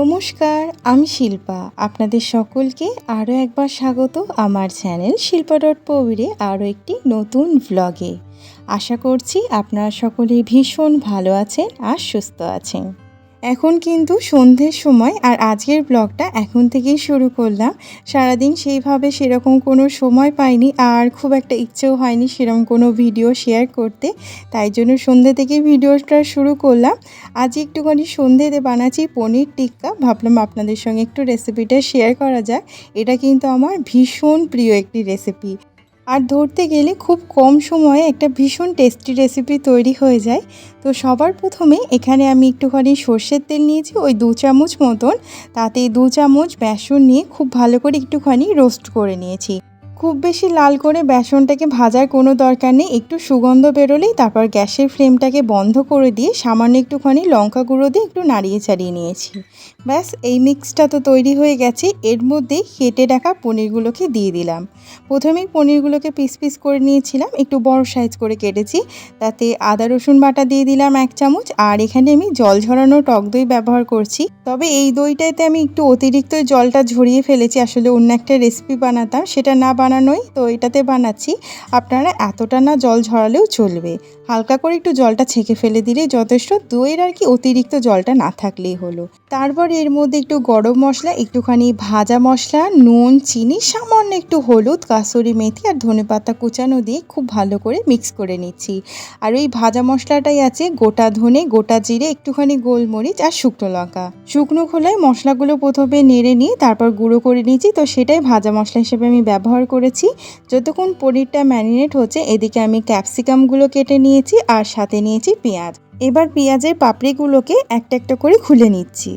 নমস্কার, আমি শিল্পা। আপনাদের সকলকে আরও একবার স্বাগত আমার চ্যানেল শিল্পা ডট পবিরে আরও একটি নতুন ভ্লগে আশা করছি আপনারা সকলে ভীষণ ভালো আছেন আর সুস্থ আছেন। এখন কিন্তু সন্ধ্যের সময় আর আজকের ব্লগটা এখন থেকেই শুরু করলাম। সারাদিন সেইভাবে সেরকম কোনো সময় পাইনি আর খুব একটা ইচ্ছেও হয়নি সেরকম কোনো ভিডিও শেয়ার করতে। তাই জন্য সন্ধ্যে থেকে ভিডিওটা শুরু করলাম। আজ একটুখানি সন্ধ্যেতে বানাচ্ছি পনির টিক্কা। ভাবলাম আপনাদের সঙ্গে একটু রেসিপিটা শেয়ার করা যাক। এটা কিন্তু আমার ভীষণ প্রিয় একটি রেসিপি আর ধরতে গেলে খুব কম সময়ে একটা ভীষণ টেস্টি রেসিপি তৈরি হয়ে যায়। তো সবার প্রথমে এখানে আমি একটুখানি সর্ষের তেল নিয়েছি, ওই দু চামচ মতন। তাতে দু চামচ বেসন নিয়ে খুব ভালো করে একটুখানি রোস্ট করে নিয়েছি। খুব বেশি লাল করে বেসনটাকে ভাজার কোনো দরকার নেই। একটু সুগন্ধ বেরোলেই তারপর গ্যাসের ফ্লেমটাকে বন্ধ করে দিয়ে সামান্য একটুখানি লঙ্কা গুঁড়ো দিয়ে একটু নাড়িয়ে চাড়িয়ে নিয়েছি। ব্যাস, এই মিক্সটা তো তৈরি হয়ে গেছে। এর মধ্যেই কেটে রাখা পনিরগুলোকে দিয়ে দিলাম। প্রথমেই পনিরগুলোকে পিস পিস করে নিয়েছিলাম। একটু বড় সাইজ করে কেটেছি। তাতে আদা, রসুন বাটা দিয়ে দিলাম এক চামচ। আর এখানে আমি জল ঝরানো টক দই ব্যবহার করছি। তবে এই দইটাতে আমি একটু অতিরিক্ত জলটা ঝরিয়ে ফেলেছি। আসলে অন্য একটা রেসিপি বানাতাম। সেটা না বানানোই তো এটাতে বানাচ্ছি। আপনারা এতটা না জল ঝরালেও চলবে। হালকা করে একটু জলটা ছেঁকে ফেলে দিলে যথেষ্ট দইয়ের আর কি অতিরিক্ত জলটা না থাকলেই হলো। তারপর এর মধ্যে একটু গরম মশলা, একটুখানি ভাজা মশলা, নুন, চিনি, সামান্য একটু হলুদ, কাসুরি মেথি আর ধনেপাতা কুচানো দিয়ে খুব ভালো করে মিক্স করে নিচ্ছি। আর ওই ভাজা মশলাটাই আছে গোটা ধনে, গোটা জিরে, একটুখানি গোলমরিচ আর শুকনো লঙ্কা। শুকনো খোলায় মশলাগুলো প্রথমে নেড়ে নিয়ে তারপর গুঁড়ো করে নিয়েছি তো সেটাই ভাজা মশলা হিসেবে আমি ব্যবহার করেছি। যতক্ষণ পনিরটা ম্যারিনেট হচ্ছে, এদিকে আমি ক্যাপসিকামগুলো কেটে নিয়েছি আর সাথে নিয়েছি পেঁয়াজ। এবার পেঁয়াজের পাপড়িগুলোকে একটা একটা করে খুলে নিচ্ছি।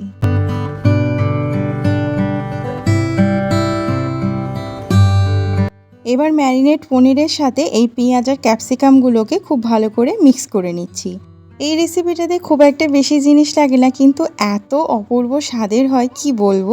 এবার ম্যারিনেট পনিরের সাথে এই পেঁয়াজ আর ক্যাপসিকামগুলোকে খুব ভালো করে মিক্স করে নিচ্ছি। এই রেসিপিটাতে খুব একটা বেশি জিনিস লাগে না, কিন্তু এত অপূর্ব স্বাদের হয়, কি বলব?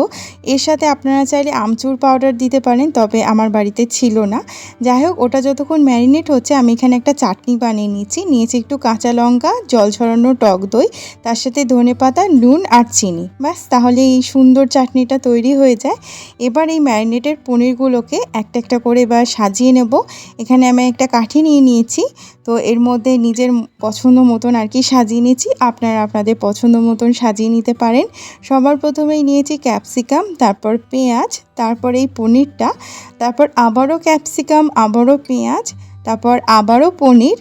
এর সাথে আপনারা চাইলে আমচুর পাউডার দিতে পারেন, তবে আমার বাড়িতে ছিল না। যাই হোক, ওটা যতক্ষণ ম্যারিনেট হচ্ছে, আমি এখানে একটা চাটনি বানিয়ে নিয়েছি। নিয়েছি একটু কাঁচা লঙ্কা, জল ছড়ানো টক দই, তার সাথে ধনে পাতা, নুন আর চিনি। ব্যাস, তাহলে এই সুন্দর চাটনিটা তৈরি হয়ে যায়। এবার এই ম্যারিনেটের পনিরগুলোকে একটা একটা করে এবার সাজিয়ে নেব। এখানে আমি একটা কাঠি নিয়ে নিয়েছি, তো এর মধ্যে নিজের পছন্দ মতন আর কি সাজিয়ে নিয়েছি। আপনারা আপনাদের পছন্দ মতন সাজিয়ে নিতে পারেন। সবার প্রথমেই নিয়েছি ক্যাপসিকাম, তারপর পেঁয়াজ, তারপর এই পনিরটা, তারপর আবারও ক্যাপসিকাম, আবারও পেঁয়াজ, তারপর আবারও পনির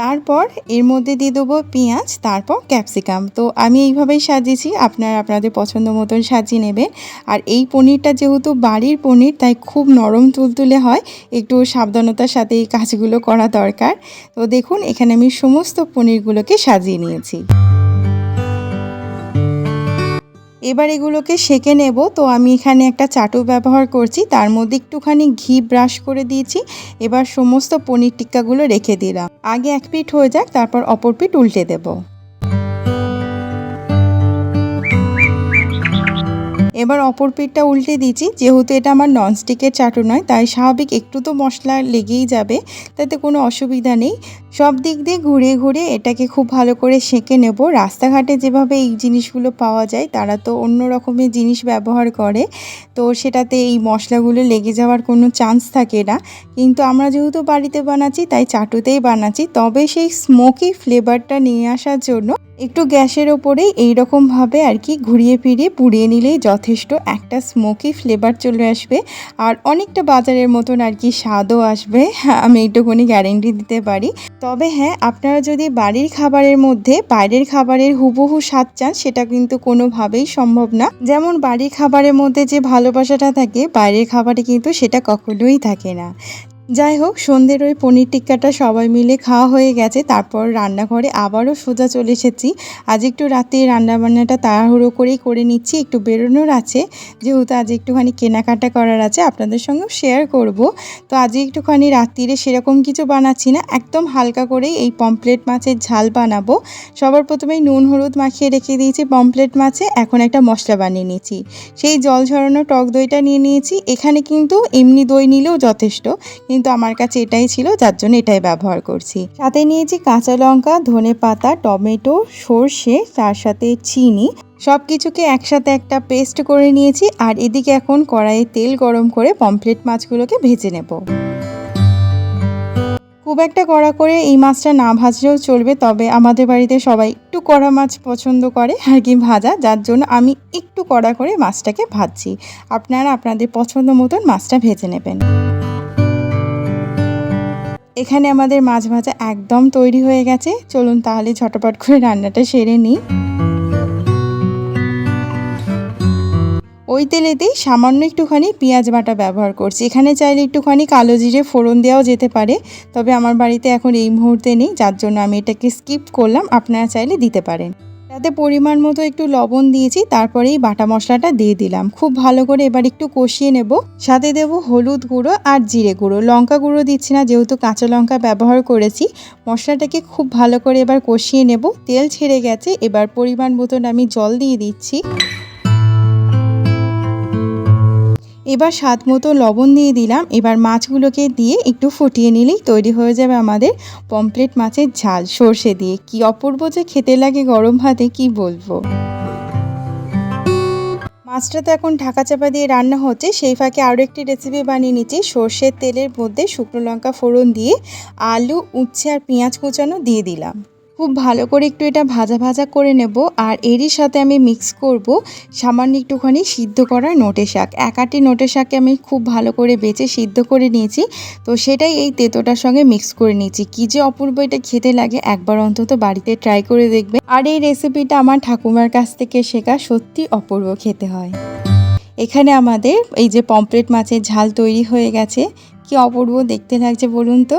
তারপর এর মধ্যে দিয়ে দেবো পেঁয়াজ, তারপর ক্যাপসিকাম। তো আমি এইভাবেই সাজিয়েছি, আপনারা আপনাদের পছন্দ মতন সাজিয়ে নেবেন। আর এই পনিরটা যেহেতু বাড়ির পনির, তাই খুব নরম তুলতুলে হয়, একটু সাবধানতার সাথে এই কাজগুলো করা দরকার। তো দেখুন, এখানে আমি সমস্ত পনিরগুলোকে সাজিয়ে নিয়েছি। এবার এগুলোকে সেকে নেব। তো আমি এখানে একটা চাটু ব্যবহার করছি। তার মধ্যে একটুখানি ঘি ব্রাশ করে দিয়েছি। এবার সমস্ত পনির টিক্কাগুলো রেখে দিলাম। আগে এক পিঠ হয়ে যাক, তারপর অপর পিঠ উল্টে দেবো। এবার অপর পিঠটা উল্টে দিয়েছি। যেহেতু এটা আমার ননস্টিকের চাটু নয়, তাই স্বাভাবিক একটু তো মশলা লেগেই যাবে, তাতে কোনো অসুবিধা নেই। সব দিক দিয়ে ঘুরে ঘুরে এটাকে খুব ভালো করে সেঁকে নেব। রাস্তাঘাটে যেভাবে এই জিনিসগুলো পাওয়া যায়, তারা তো অন্য রকমের জিনিস ব্যবহার করে। তো সেটাতে এই মশলাগুলো লেগে যাওয়ার কোনো চান্স থাকে না। কিন্তু আমরা যেহেতু বাড়িতে বানাচ্ছি, তাই চাটুতেই বানাচ্ছি। তবে সেই স্মোকি ফ্লেভারটা নিয়ে আসার জন্য একটু গ্যাসের ওপরেই এইরকমভাবে আর কি ঘুরিয়ে ফিরিয়ে পুড়িয়ে নিলেই যথেষ্ট একটা স্মোকি ফ্লেভার চলে আসবে। আর অনেকটা বাজারের মতন আর কি স্বাদও আসবে। আমি এইটুকুনি গ্যারেন্টি দিতে পারি। তবে হ্যাঁ আপনারা যদি বাড়ির খাবারের মধ্যে বাইরের খাবারের হুবহু স্বাদ চান, সেটা কিন্তু কোনোভাবেই সম্ভব না। যেমন বাড়ির খাবারের মধ্যে যে ভালোবাসাটা থাকে, বাইরের খাবারে কিন্তু সেটা কখনোই থাকে না। যাই হোক, সন্ধ্যের ওই পনির টিক্কাটা সবাই মিলে খাওয়া হয়ে গেছে। তারপর রান্নাঘরে আবারও সোজা চলে এসেছি। আজ একটু রাতে রান্নাবান্নাটা তাড়াহুড়ো করেই করে নিচ্ছি। একটু বেরোনোর আছে। যেহেতু আজ একটুখানি কেনাকাটা করার আছে, আপনাদের সঙ্গেও শেয়ার করব। তো আজ একটুখানি রাত্রিরে সেরকম কিছু বানাচ্ছি না। একদম হালকা করেই এই পমপ্লেট মাছের ঝাল বানাবো। সবার প্রথমেই নুন, হলুদ মাখিয়ে রেখে দিয়েছি পমপ্লেট মাছে। এখন একটা মশলা বানিয়ে নিয়েছি সেই জল ঝরানো টক দইটা নিয়ে নিয়েছি। এখানে কিন্তু এমনি দই নিলেও যথেষ্ট। কিন্তু আমার কাছে এটাই ছিল, যার জন্য এটাই ব্যবহার করছি। সাথে নিয়েছি কাঁচা লঙ্কা, ধনে পাতা, টমেটো, সর্ষে, তার সাথে চিনি সব কিছুকে একসাথে একটা পেস্ট করে নিয়েছি আর এদিকে এখন কড়াইয়ে তেল গরম করে পমফ্লেট মাছগুলোকে ভেজে নেব। খুব একটা কড়া করে এই মাছটা না ভাজলেও চলবে, তবে আমাদের বাড়িতে সবাই একটু কড়া মাছ পছন্দ করে, আর কি ভাজা, যার জন্য আমি একটু কড়া করে মাছটাকে ভাজছি। আপনারা আপনাদের পছন্দ মতন মাছটা ভেজে নেবেন। এখানে আমাদের মাছ ভাজা একদম তৈরি হয়ে গেছে। চলুন তাহলে ঝটপট করে রান্নাটা সেরে নিই। ওই তেলেতেই সামান্য একটুখানি পেঁয়াজ বাটা ব্যবহার করছি। এখানে চাইলে একটুখানি কালো জিরে ফোড়ন দেওয়াও যেতে পারে। তবে আমার বাড়িতে এখন এই মুহূর্তে নেই, যার জন্য আমি এটাকে স্কিপ করলাম। আপনারা চাইলে দিতে পারেন। তাতে পরিমাণ মতো একটু লবণ দিয়েছি, তারপরেই বাটা মশলাটা দিয়ে দিলাম। খুব ভালো করে এবার একটু কষিয়ে নেব। সাথে দেব হলুদ গুঁড়ো আর জিরে গুঁড়ো। লঙ্কা গুঁড়ো দিচ্ছি না, যেহেতু কাঁচা লঙ্কা ব্যবহার করেছি। মশলাটাকে খুব ভালো করে এবার কষিয়ে নেব। তেল ছেড়ে গেছে, এবার পরিমাণ মতন আমি জল দিয়ে দিচ্ছি। এবার স্বাদ মতো লবণ দিয়ে দিলাম। এবার মাছগুলোকে দিয়ে একটু ফুটিয়ে নিলেই তৈরি হয়ে যাবে আমাদের পমপ্লেট মাছের ঝাল। সর্ষে দিয়ে। কি অপূর্ব যে খেতে লাগে গরম ভাতে, কি বলব? মাছটা তো এখন ঢাকা চাপা দিয়ে রান্না হচ্ছে। সেই ফাঁকে আরও একটি রেসিপি বানিয়ে নিচ্ছি। সর্ষের তেলের মধ্যে শুকনো লঙ্কা ফোড়ন দিয়ে আলু, উচ্ছে আর পেঁয়াজ কুচানো দিয়ে দিলাম। খুব ভালো করে একটু এটা ভাজা ভাজা করে নেব আর এরই সাথে আমি মিক্স করব সামান্য একটুখানি সিদ্ধ করা নোটে শাক। একাটি নোটে শাককে আমি খুব ভালো করে বেছে সিদ্ধ করে নিয়েছি। তো সেটাই এই তেতোটার সঙ্গে মিক্স করে নিয়েছি। কী যে অপূর্ব এটা খেতে লাগে, একবার অন্তত বাড়িতে ট্রাই করে দেখবে আর এই রেসিপিটা আমার ঠাকুমার কাছ থেকে শেখা সত্যি অপূর্ব খেতে হয়। এখানে আমাদের এই যে পমপ্লেট মাছের ঝাল তৈরি হয়ে গেছে। কি অপূর্ব দেখতে লাগছে বলুন তো।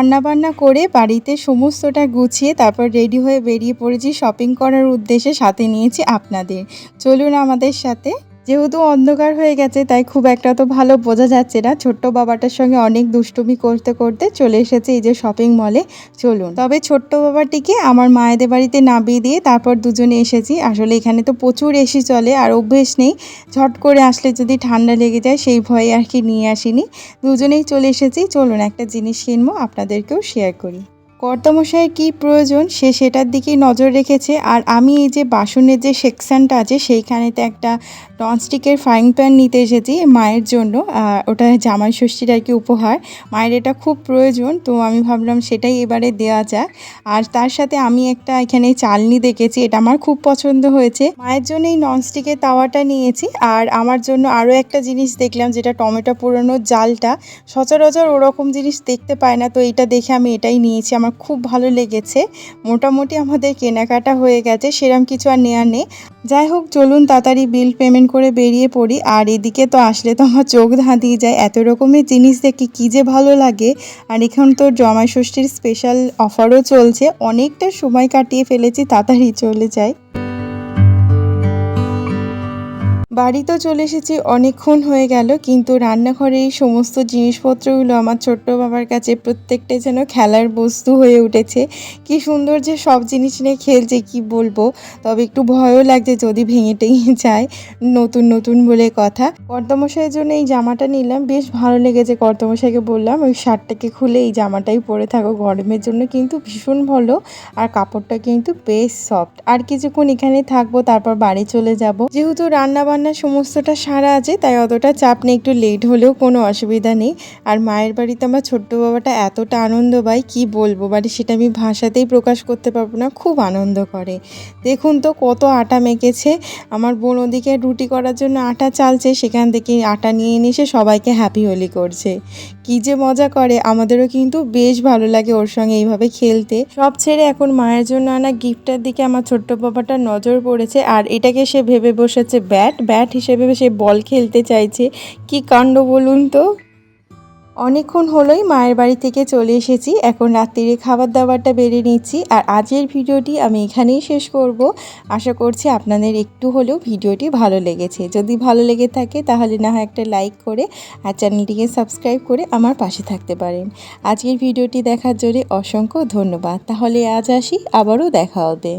রান্নাবান্না করে বাড়িতে সমস্তটা গুছিয়ে তারপর রেডি হয়ে বেরিয়ে পড়েছি শপিং করার উদ্দেশ্যে সাথে নিয়েছি আপনাদের। চলুন আমাদের সাথে যেহেতু অন্ধকার হয়ে গেছে, তাই খুব একটা তো ভালো বোঝা যাচ্ছে না। ছোট্ট বাবাটার সঙ্গে অনেক দুষ্টুমি করতে করতে চলে এসেছে এই যে শপিং মলে চলুন। তবে ছোট্ট বাবাটিকে আমার মায়েদের বাড়িতে নামিয়ে দিয়ে তারপর দুজনে এসেছি। আসলে এখানে তো প্রচুর এসি চলে, আর অভ্যেস নেই। ঝট করে আসলে যদি ঠান্ডা লেগে যায়, সেই ভয়ে আর কি নিয়ে আসিনি। দুজনেই চলে এসেছি। চলুন একটা জিনিস কিনবো, আপনাদেরকেও শেয়ার করি। কর্তামশাইয়ের কী প্রয়োজন? সে সেটার দিকেই নজর রেখেছে। আর আমি এই যে বাসনের যে সেকশানটা আছে, সেইখানেতে একটা ননস্টিকের ফ্রাইং প্যান নিতে এসেছি মায়ের জন্য। ওটা জামাই ষষ্ঠীর আর কি উপহার। মায়ের এটা খুব প্রয়োজন, তো আমি ভাবলাম সেটাই এবারে দেওয়া যাক। আর তার সাথে আমি একটা এখানে চালনি দেখেছি, এটা আমার খুব পছন্দ হয়েছে। মায়ের জন্য এই ননস্টিকের তাওয়াটা নিয়েছি। আর আমার জন্য আরও একটা জিনিস দেখলাম, যেটা টমেটো পুরোনোর জালটা। সচরাচর ওরকম জিনিস দেখতে পায় না, তো এটা দেখে আমি এটাই নিয়েছি। আমার খুব ভালো লেগেছে। মোটামুটি আমাদের কেনাকাটা হয়ে গেছে, সেরম কিছু আর নেওয়ার নেই। যাই হোক, চলুন তাড়াতাড়ি বিল পেমেন্ট করে বেরিয়ে পড়ি। আর এদিকে তো আসলে তো আমার চোখ ধাঁধিয়ে যায়, এত রকমের জিনিস দেখে কী যে ভালো লাগে। আর এখন তো জমা ষষ্ঠীর স্পেশাল অফারও চলছে, অনেকটা সময় কাটিয়ে ফেলেছি, তাড়াতাড়ি চলে যায় বাড়ি তো চলে এসেছি, অনেকক্ষণ হয়ে গেল, কিন্তু রান্নাঘরে এই সমস্ত জিনিসপত্রগুলো আমার ছোট্ট বাবার কাছে প্রত্যেকটাই যেন খেলার বস্তু হয়ে উঠেছে। কি সুন্দর যে সব জিনিস নিয়ে খেলছে, কি বলব? তবে একটু ভয়ও লাগছে যদি ভেঙে টেঙে যায়, নতুন নতুন বলে কথা। কর্তমশাইয়ের জন্য এই জামাটা নিলাম, বেশ ভালো লেগেছে কর্তমশাইকে বললাম, ওই শার্টটাকে খুলে এই জামাটাই পরে থাকো, গরমের জন্য কিন্তু ভীষণ ভালো, আর কাপড়টা কিন্তু বেশ সফট আর কিছুক্ষণ এখানে থাকব, তারপর বাড়ি চলে যাব। যেহেতু রান্না বান্না সমস্তটা সারা আছে, তাই অতটা চাপ নেই, একটু লেট হলেও কোনো অসুবিধা নেই। আর মায়ের বাড়িতে আমার ছোট্ট বাবাটা এতটা আনন্দ পায়, কী বলব? মানে সেটা আমি ভাষাতেই প্রকাশ করতে পারব না, খুব আনন্দ করে। দেখুন তো কত আটা মেখেছে। আমার বোন ওদিকে রুটি করার জন্য আটা চালছে, সেখান থেকে আটা নিয়ে এনে এসে সবাইকে হ্যাপি হোলি করছে। কী যে মজা করে, আমাদেরও কিন্তু বেশ ভালো লাগে ওর সঙ্গে এইভাবে খেলতে। সব ছেড়ে এখন মায়ের জন্য আনা গিফটের দিকে আমার ছোট্ট বাবাটা নজর পড়েছে, আর এটাকে সে ভেবে বসেছে, ব্যাট ব্যাট হিসেবে সে বল খেলতে চাইছে। কি কাণ্ড বলুন তো? অনেকক্ষণ হলোই মায়ের বাড়ি থেকে চলে এসেছি। এখন রাত্রিরে খাবার দাবারটা বেড়ে নিচ্ছি। আর আজকের ভিডিওটি আমি এখানেই শেষ করব। আশা করছি আপনাদের একটু হলেও ভিডিওটি ভালো লেগেছে। যদি ভালো লেগে থাকে তাহলে না হয় একটা লাইক করে আর চ্যানেলটিকে সাবস্ক্রাইব করে আমার পাশে থাকতে পারেন। আজকের ভিডিওটি দেখার জন্য অসংখ্য ধন্যবাদ। তাহলে আজ আসি। আবারও দেখা হবে।